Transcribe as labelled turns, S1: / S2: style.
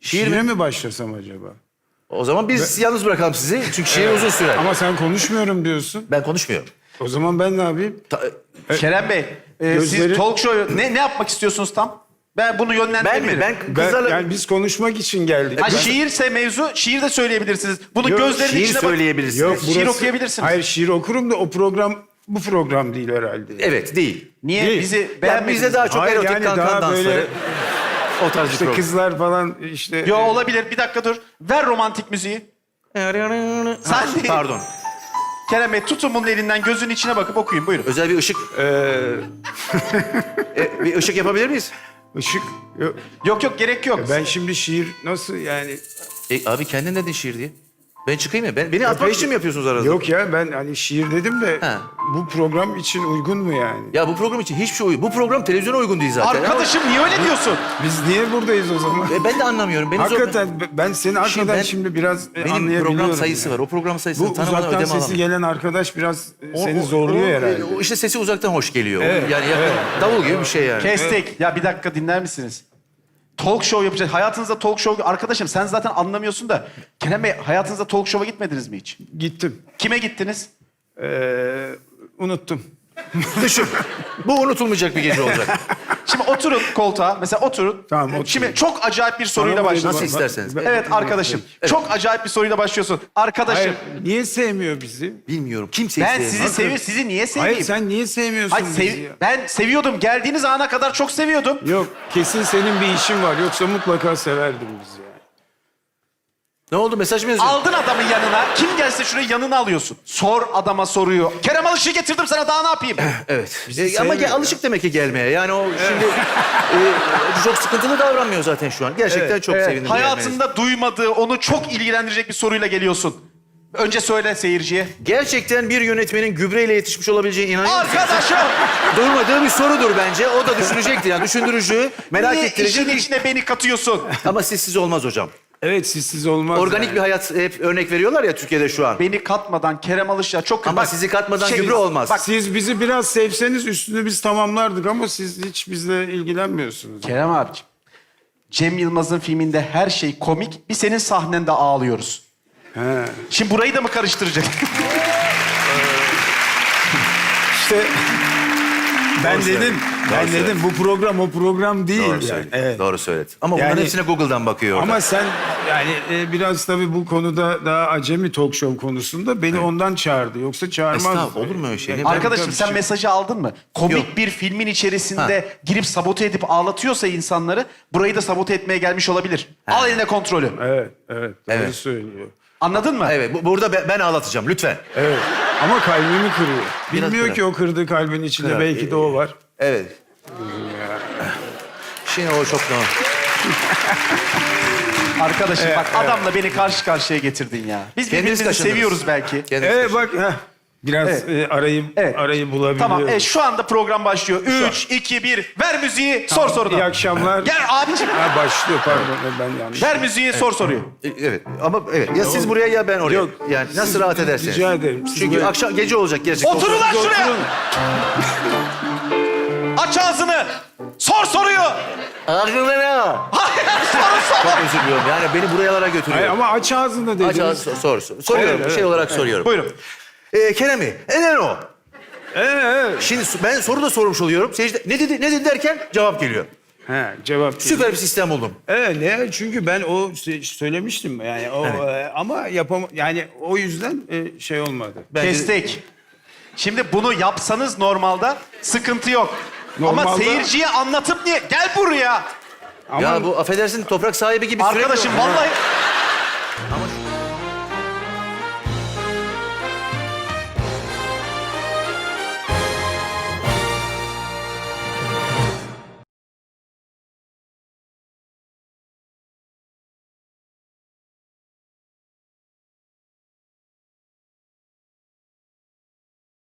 S1: Şiir
S2: Şiire
S1: mi?
S2: mi başlasam acaba?
S1: O zaman biz yalnız bırakalım sizi. Çünkü şiir uzun sürer.
S2: Ama sen konuşmuyorum diyorsun.
S1: Ben konuşmuyorum.
S2: O zaman ben ne yapayım?
S1: Ta-
S3: Kerem Bey, e,
S2: Gözleri-
S3: siz talk show ne ne yapmak istiyorsunuz tam? Ben bunu
S1: ben
S3: yönlendirmedim.
S1: mi? Ben
S2: Ben,
S1: kızlarla...
S2: yani biz konuşmak için geldik.
S3: Ha,
S2: Ben-
S3: şiirse mevzu, şiir de söyleyebilirsiniz. Bunu
S2: Yok,
S3: gözlerin
S1: şiir
S3: içine bak.
S1: söyleyebilirsiniz.
S2: Yok,
S3: Şiir okuyabilirsiniz.
S2: Hayır şiir okurum da o program bu program değil herhalde.
S1: Evet değil.
S3: Niye?
S2: Değil.
S3: Bizi
S1: Yani
S3: beğenmediniz
S1: bizde daha çok
S2: Hayır,
S1: erotik
S2: yani
S1: kankan
S2: daha
S1: dansları.
S2: böyle-
S1: O tarz bir
S2: İşte
S1: program.
S2: kızlar falan işte.
S3: Yo olabilir. Bir dakika dur. Ver romantik müziği.
S1: Ha,
S3: Sen-
S1: Pardon.
S3: Kerem Bey tutun bunun elinden gözün içine bakıp okuyun. Buyurun.
S1: Özel bir ışık.
S2: Ee,
S1: E, bir ışık yapabilir miyiz?
S2: ışık. Yok.
S3: Yok yok gerek yok.
S2: Ben şimdi şiir nasıl yani?
S1: E, abi kendin dedin şiir diye. Ben çıkayım mı? Ben, beni atmak için mi yapıyorsunuz arada?
S2: Yok ya ben hani şiir dedim de
S1: Ha.
S2: bu program için uygun mu yani?
S1: Ya bu program için hiçbir şey uygun. Bu program televizyona uygun değil zaten.
S3: Arkadaşım niye öyle diyorsun?
S2: Biz niye buradayız o zaman?
S1: E, ben de anlamıyorum. Beni zor-
S2: Hakikaten ben seni hakikaten
S1: ben-
S2: şimdi biraz e,
S1: Benim
S2: anlayabiliyorum.
S1: program sayısı
S2: yani.
S1: var. O program sayısını
S2: Bu
S1: tanımadan
S2: uzaktan
S1: ödeme
S2: sesi
S1: alamam.
S2: gelen arkadaş biraz e,
S1: O-
S2: seni
S1: o-
S2: zorluyor
S1: o-
S2: herhalde.
S1: O işte sesi uzaktan hoş geliyor.
S2: Evet,
S1: yani yakın,
S2: evet.
S1: davul gibi bir şey yani.
S3: Kestik. Ya bir dakika dinler misiniz? Talk show yapacağız. Hayatınızda talk show... Arkadaşım sen zaten anlamıyorsun da. Kerem Bey hayatınızda talk show'a gitmediniz mi hiç?
S2: Gittim.
S3: Kime gittiniz?
S2: Ee, unuttum.
S1: Düşün. Bu unutulmayacak bir gece olacak.
S3: Şimdi oturun koltuğa. Mesela oturun.
S2: Tamam, oturayım.
S3: Şimdi çok acayip bir soruyla
S2: Tamam,
S3: başlıyorsun.
S1: Nasıl isterseniz.
S2: Ben-
S3: Evet arkadaşım. Çok acayip bir soruyla başlıyorsun. Arkadaşım.
S2: Hayır, niye sevmiyor bizi?
S1: Bilmiyorum. Kimseyi
S3: ben
S1: sevmem.
S3: sizi seviyorum. Sizi niye seveyim?
S2: Hayır sen niye sevmiyorsun
S3: Hayır,
S2: bizi
S3: sev-
S2: ya?
S3: ben seviyordum. Geldiğiniz ana kadar çok seviyordum.
S2: Yok kesin senin bir işin var yoksa mutlaka severdim bizi.
S1: Ne oldu? Mesaj mı yazıyorsun?
S3: Aldın adamın yanına. Kim gelse şuraya yanına alıyorsun. Sor adama soruyu. Kerem Alışık'ı getirdim sana daha ne yapayım?
S1: Evet.
S2: Bizi
S1: E, ama
S2: sevmiyor ya.
S1: alışık demek ki gelmeye. Yani o şimdi e, çok sıkıntılı davranmıyor zaten şu an. Gerçekten
S2: Evet,
S1: çok
S3: Evet,
S1: sevindim. gelmenize.
S3: hayatında duymadığı, onu çok ilgilendirecek bir soruyla geliyorsun. Önce söyle seyirciye.
S1: Gerçekten bir yönetmenin gübreyle yetişmiş olabileceğine inanıyor musun?
S3: Arkadaşım!
S1: Durmadığı bir sorudur bence. O da düşünecektir yani. Düşündürücü, merak
S3: niye
S1: ettirici.
S3: işin içine beni katıyorsun?
S1: Ama sizsiz olmaz hocam.
S2: Evet sizsiz olmaz.
S1: Organik
S2: yani.
S1: bir hayat hep örnek veriyorlar ya Türkiye'de şu an.
S3: Beni katmadan Kerem Alışık'a çok...
S1: Ama
S3: Bak,
S1: sizi katmadan
S3: şey-
S1: gübre olmaz.
S3: Bak
S2: Siz bizi biraz sevseniz üstünü biz tamamlardık ama siz hiç bizle ilgilenmiyorsunuz.
S3: Kerem abiciğim. Cem Yılmaz'ın filminde her şey komik. Bir senin sahnende ağlıyoruz.
S2: He.
S3: Şimdi burayı da mı karıştıracak?
S2: İşte ben
S1: Doğru
S2: dedim. Ben
S1: Doğru
S2: dedim bu program o program değil
S1: Doğru
S2: yani.
S1: söyledin.
S2: Evet.
S1: Doğru söyledin. Ama bunların
S2: Yani-
S1: hepsine Google'dan bakıyor orada.
S2: Ama sen yani e, biraz tabii bu konuda daha acemi talk show konusunda beni ondan çağırdı. Yoksa çağırmaz.
S1: Estağfurullah, olur mu öyle şey?
S2: Yani
S3: Arkadaşım sen
S2: şey-
S3: mesajı aldın mı? Komik
S1: Yok.
S3: bir filmin içerisinde girip sabote edip ağlatıyorsa insanları burayı da sabote etmeye gelmiş olabilir. Al eline kontrolü.
S2: Evet, evet. Doğru
S1: Evet.
S2: söylüyor.
S3: Anladın mı?
S1: Evet, bu- burada ben, ben ağlatacağım lütfen.
S2: Evet. Ama kalbimi kırıyor.
S1: Biraz
S2: Bilmiyor
S1: kırar.
S2: ki o kırdığı kalbin içinde
S1: Kırar.
S2: belki de o var.
S1: Evet. Şimdi o çok normal.
S3: Arkadaşım bak adamla beni karşı karşıya getirdin ya. Biz
S1: Kendiniz
S3: birbirimizi
S1: kaşındınız.
S3: seviyoruz belki.
S1: Kendiniz
S2: Evet bak heh, biraz
S3: Evet.
S2: e, arayı
S3: Evet.
S2: arayı bulabiliyor.
S3: Tamam e, şu anda program başlıyor. Üç, iki, bir. Ver müziği sor sorunu.
S2: İyi akşamlar.
S3: Gel abiciğim.
S2: Ha, başlıyor pardon ben yanlış.
S3: Ver müziği sor soruyu.
S1: E, Evet ama evet ya siz buraya ya ben oraya.
S2: Yok,
S1: Yani nasıl
S2: siz-
S1: rahat ederseniz.
S2: rica ederim, siz
S1: Çünkü
S2: böyle-
S1: akşam gece olacak gerçekten.
S3: Oturun lan şuraya. Aç ağzını. Sor soruyu.
S1: Ağzına ne?
S3: Hayır soru sor.
S1: Çok özür diliyorum. Yani beni buralara götürüyor.
S2: Hayır, ama aç ağzını dediniz.
S1: Aç ağzı sor, sor. Soruyorum.
S2: Evet,
S1: şey
S2: evet.
S1: olarak soruyorum.
S3: Buyurun.
S1: Ee, Kerem Bey, neden o?
S2: Ee, evet.
S1: Şimdi ben soru da sormuş oluyorum. Seyirci de, ne dedi ne dedi derken cevap geliyor.
S2: He, cevap.
S1: Süper bir sistem buldum.
S2: Evet ne? Çünkü ben o sö- söylemiştim yani o e, ama yapam yani o yüzden e, şey olmadı.
S1: Bence-
S3: Kestik. Şimdi bunu yapsanız normalde sıkıntı yok. Ama
S2: Normalde-
S3: seyirciye anlatıp niye? Gel buraya.
S2: Ama
S1: Ya bu affedersin toprak sahibi gibi sürekli-
S3: Arkadaşım vallahi
S1: Ama